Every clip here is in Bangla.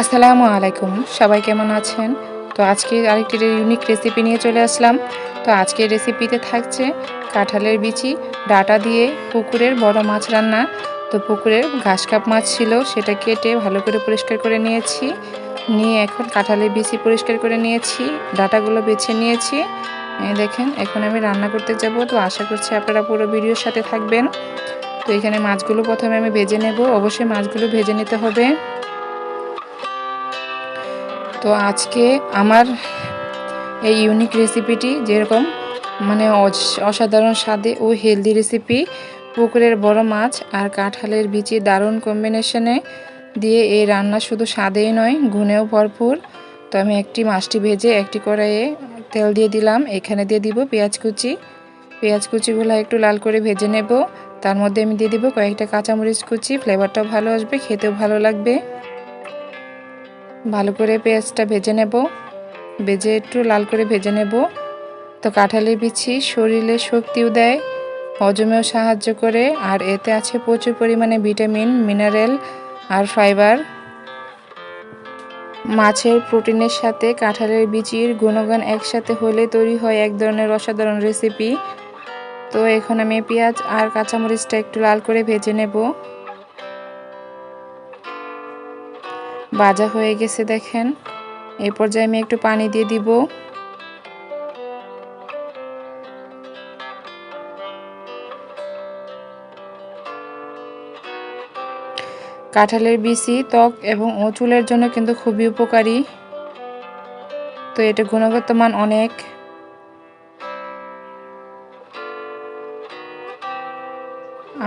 আসসালামু আলাইকুম। সবাই কেমন আছেন? তো আজকে আরেকটি ইউনিক রেসিপি নিয়ে চলে আসলাম। তো আজকের রেসিপিতে থাকছে কাঁঠালের বিচি, ডাটা দিয়ে পুকুরের বড় মাছ রান্না। তো পুকুরের ঘাস কাপ মাছ ছিল, সেটা কেটে ভালো করে পরিষ্কার করে নিয়েছি। নিয়ে এখন কাঁঠালের বিচি পরিষ্কার করে নিয়েছি, ডাটাগুলো বেছে নিয়েছি। দেখেন, এখন আমি রান্না করতে যাব। তো আশা করছি আপনারা পুরো ভিডিওর সাথে থাকবেন। তো এখানে মাছগুলো প্রথমে আমি ভেজে নেব। অবশ্যই মাছগুলো ভেজে নিতে হবে। তো আজকে আমার এই ইউনিক রেসিপিটি যেরকম মানে অসাধারণ স্বাদে ও হেলদি রেসিপি পুকুরের বড় মাছ আর কাঁঠালের বিচি দারুণ কম্বিনেশনে দিয়ে এই রান্না শুধু স্বাদেই নয়, গুণেও ভরপুর। তো আমি একটি মাছটি ভেজে একটি কড়াইয়ে তেল দিয়ে দিলাম, এখানে দিয়ে দিব পেঁয়াজ কুচি। পেঁয়াজ কুচিগুলো একটু লাল করে ভেজে নেব, তার মধ্যে আমি দিয়ে দিব কয়েকটা কাঁচামরিচ কুচি ফ্লেভারটাও ভালো আসবে, খেতেও ভালো লাগবে। ভালো করে পেঁয়াজটা ভেজে নেব। ভেজে একটু লাল করে ভেজে নেব। তো কাঁঠালের বিচি শরীরে শক্তিও দেয়, হজমেও সাহায্য করে, আর এতে আছে প্রচুর পরিমাণে ভিটামিন, মিনারেল আর ফাইবার। মাছের প্রোটিনের সাথে কাঁঠালের বিচির গুণগান একসাথে হলে তৈরি হয় এক ধরনের অসাধারণ রেসিপি। তো এখন আমি পেঁয়াজ আর কাঁচামরিচটা একটু লাল করে ভেজে নেব। ভাজা হয়ে গেছে দেখেন। এই পর্যায়ে আমি একটু পানি দিয়ে দিব। কাঁঠালের বিচি, ত্বক এবং ও চুলের জন্য কিন্তু খুবই উপকারী। তো এটা গুণগত মান অনেক।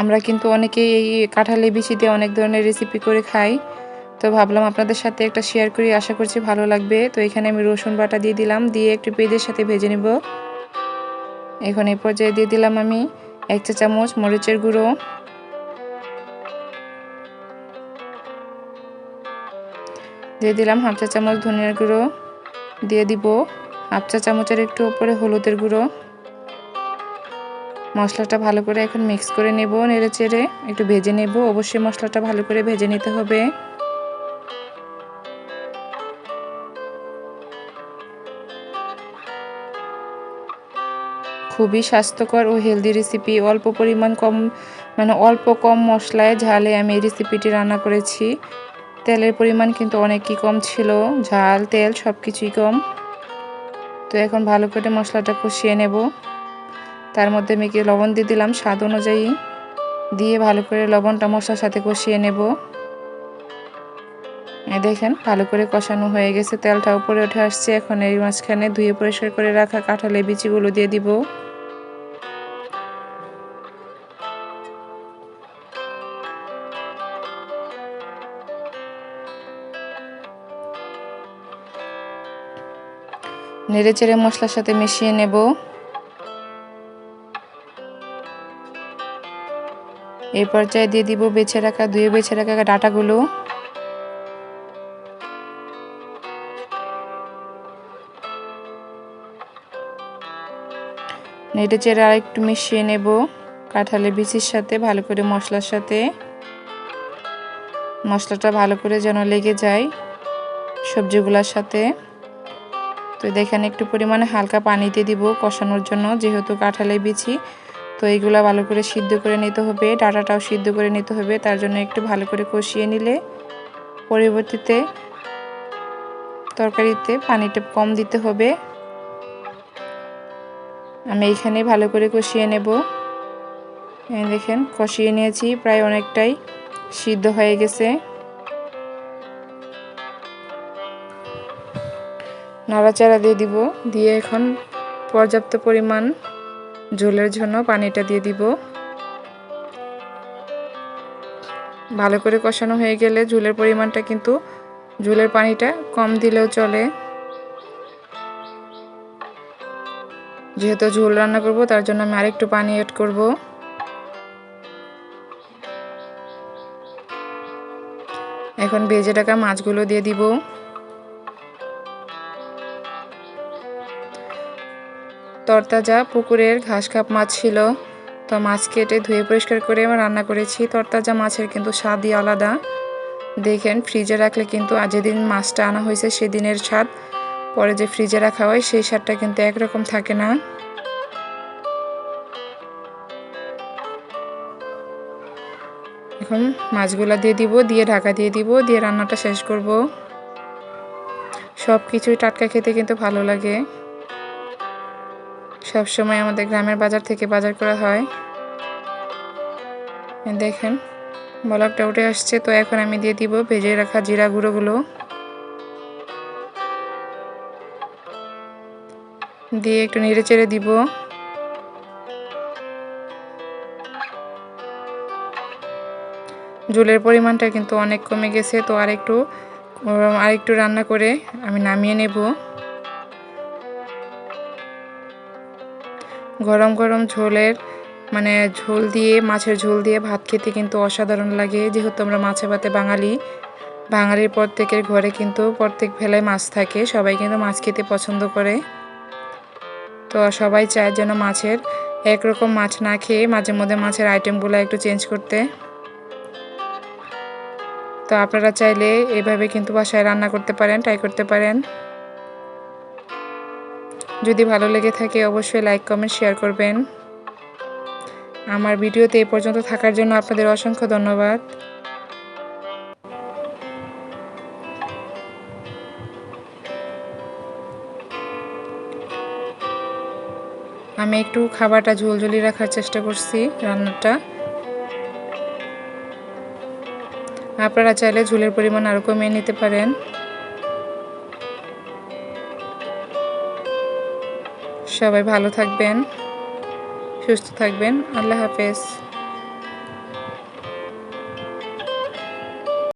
আমরা কিন্তু অনেকেই এই কাঁঠালের বিচি দিয়ে অনেক ধরনের রেসিপি করে খাই। তো ভাবলাম আপনাদের সাথে একটা শেয়ার করি, আশা করছি ভালো লাগবে। তো এখানে আমি রসুন বাটা দিয়ে দিলাম, দিয়ে একটু পেঁয়াজের সাথে ভেজে নেব। এখন এই পর্যায়ে দিয়ে দিলাম আমি এক চা চামচ মরিচের গুঁড়ো। দিয়ে দিলাম হাফ চা চামচ ধনিয়ার গুঁড়ো। দিয়ে দিব হাফ চা চামচের একটু উপরে হলুদের গুঁড়ো। মশলাটা ভালো করে এখন মিক্স করে নেব নেড়ে চেড়ে একটু ভেজে নেব। অবশ্যই মশলাটা ভালো করে ভেজে নিতে হবে। খুবই স্বাস্থ্যকর ও হেলদি রেসিপি অল্প পরিমাণ কম মানে অল্প কম মশলায় ঝালে আমি এই রেসিপিটি রান্না করেছি। তেলের পরিমাণ কিন্তু অনেকই কম ছিল। ঝাল, তেল সব কিছুই কম। তো এখন ভালো করে মশলাটা কষিয়ে নেব। তার মধ্যে আমি লবণ দিয়ে দিলাম। স্বাদ অনুযায়ী দিয়ে ভালো করে লবণটা মশলার সাথে কষিয়ে নেব। দেখেন, ভালো করে কষানো হয়ে গেছে, তেলটা উপরে উঠে আসছে। এখন এই মাঝখানে ধুয়ে পরিষ্কার করে রাখা কাঁঠালের বিচিগুলো দিয়ে দিব। নেড়ে চেড়ে মশলার সাথে মিশিয়ে নেব। এই পর্যায়ে দিয়ে দিব বেছে রাখা দুয়ে বেছে রাখা ডাটাগুলো। নেড়ে চেড়ে আর একটু মিশিয়ে নেব। কাঁঠালের বিচির সাথে, ভালো করে মশলার সাথে। মশলাটা ভালো করে যেন লেগে যায় সবজিগুলোর সাথে। তো দেখেন একটু পরিমাণে হালকা পানিতে দিব কষানোর জন্য, যেহেতু কাঁঠালের বিচি। তো এইগুলো ভালো করে সিদ্ধ করে নিতে হবে, ডাটাটাও সিদ্ধ করে নিতে হবে, তার জন্য একটু ভালো করে কষিয়ে নিলে পরবর্তীতে তরকারিতে পানিটা কম দিতে হবে। আমি এইখানে ভালো করে কষিয়ে নেব। দেখেন, কষিয়ে নিয়েছি, প্রায় অনেকটাই সিদ্ধ হয়ে গেছে। নাড়াচাড়া দিয়ে দিব, দিয়ে এখন পর্যাপ্ত পরিমাণ ঝোলের জন্য পানিটা দিয়ে দিব। ভালো করে কষানো হয়ে গেলে ঝোলের পরিমাণটা কিন্তু, ঝোলের পানিটা কম দিলেও চলে। যেহেতু ঝোল রান্না করব, তার জন্য আমি আরেকটু পানি অ্যাড করব। এখন ভেজে টাকা মাছগুলো দিয়ে দিব। তরতাজা পুকুরের ঘাস খাপ মাছ ছিল, তো মাছ কেটে ধুয়ে পরিষ্কার করে আমি রান্না করেছি। তরতাজা মাছের কিন্তু স্বাদই আলাদা। দেখেন ফ্রিজে রাখলে কিন্তু যেদিন মাছটা আনা হয়েছে, সেদিনের স্বাদ। পরে যে ফ্রিজে রাখা হয়, সেই সারটা কিন্তু একরকম থাকে না। এখন মাছগুলা দিয়ে দিব, দিয়ে ঢাকা দিয়ে দিব, দিয়ে রান্নাটা শেষ করব। সব কিছুই টাটকা খেতে কিন্তু ভালো লাগে। সব সময় আমাদের গ্রামের বাজার থেকে বাজার করা হয়। দেখেন, বলকটা উঠে আসছে, তো এখন আমি দিয়ে দিব ভেজে রাখা জিরা গুঁড়োগুলো। দিয়ে একটু নেড়ে চেড়ে দিব। ঝোলের পরিমাণটা কিন্তু অনেক কমে গেছে, তো আরেকটু আরেকটু রান্না করে আমি নামিয়ে নেব। গরম গরম ঝোলের মানে ঝোল দিয়ে, মাছের ঝোল দিয়ে ভাত খেতে কিন্তু অসাধারণ লাগে। যেহেতু আমরা মাছে ভাতে বাঙালি, বাঙালির প্রত্যেকের ঘরে কিন্তু প্রত্যেক ভেলায় মাছ থাকে, সবাই কিন্তু মাছ খেতে পছন্দ করে। তো সবাই চায় যেন মাছের একরকম মাছ না খেয়ে মাঝে মধ্যে মাছের আইটেমগুলো একটু চেঞ্জ করতে। তো আপনারা চাইলে এভাবে কিন্তু বাসায় রান্না করতে পারেন ট্রাই করতে পারেন। যদি ভালো লেগে থাকে অবশ্যই লাইক কমেন্ট শেয়ার করবেন। আমার ভিডিওতে এ পর্যন্ত থাকার জন্য আপনাদের অসংখ্য ধন্যবাদ। আমি একটু খাবারটা ঝোলঝুলি রাখার চেষ্টা করছি রান্নাটা। আপনারা চাইলে ঝোলের পরিমাণ আরও কমিয়ে নিতে পারেন। সবাই ভালো থাকবেন, সুস্থ থাকবেন। আল্লাহ হাফেজ।